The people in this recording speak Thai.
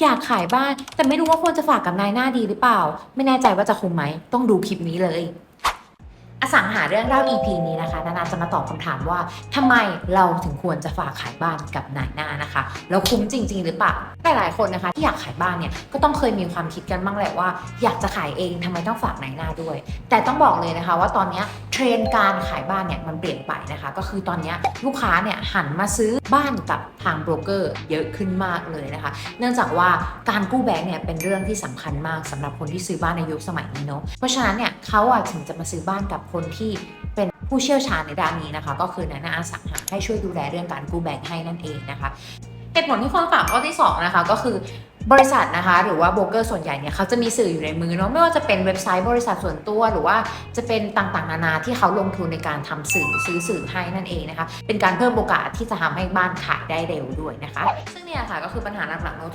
อยากขายบ้าน แต่ไม่รู้ว่าควรจะฝากกับนายหน้าดีหรือเปล่า ไม่แน่ใจว่าจะคุ้มไหม ต้องดูคลิปนี้เลย อสังหาเรื่องเล่า EP นี้นะคะ นานาจะมาตอบคำถามว่าทำไมเราถึงควรจะฝากขายบ้านกับนายหน้านะคะ แล้วคุ้มจริง ๆ หรือเปล่า หลายคนนะคะที่อยากขายบ้านเนี่ยก็ต้องเคยมีความคิดกันบ้างแหละว่า อยากจะขายเองทำไมต้องฝากนายหน้าด้วย แต่ต้องบอกเลยนะคะว่าตอนนี้เทรนด์การขายบ้านเนี่ยมันเปลี่ยนไปนะคะ ก็คือตอนนี้ลูกค้าเนี่ยหันมาซื้อบ้านกับทางโบรกเกอร์เยอะขึ้นมากเลยนะคะ เนื่องจากว่าการกู้แบงก์เนี่ยเป็นเรื่องที่สำคัญมากสำหรับคนที่ซื้อบ้านในยุคสมัยนี้เนาะเพราะฉะนั้นเนี่ยเขาอะถึงจะมาซื้อบ้านกับคนที่เป็นผู้เชี่ยวชาญในด้านนี้นะคะ ก็คือนายหน้าอสังหาให้ช่วยดูแลเรื่องการกู้แบงก์ให้นั่นเองนะคะ เหตุผลที่คนฝากข้อที่สองนะคะ ก็คือบริษัทนะคะ หรือว่าโบรกเกอร์ส่วนใหญ่เนี่ยเขาจะมีสื่ออยู่ในมือเนาะไม่ว่าจะเป็นเว็บไซต์บริษัทส่วนตัวหรือว่าจะเป็นต่างๆ นานาที่เขาลงทุนในการทำสื่อซื้อสื่อให้นั่นเองนะคะ เป็นการเพิ่มโอกาสที่จะทำให้บ้านขายได้เร็วด้วยนะคะ ซึ่งเนี่ยค่ะก็คือปัญหาหลักๆเนาะ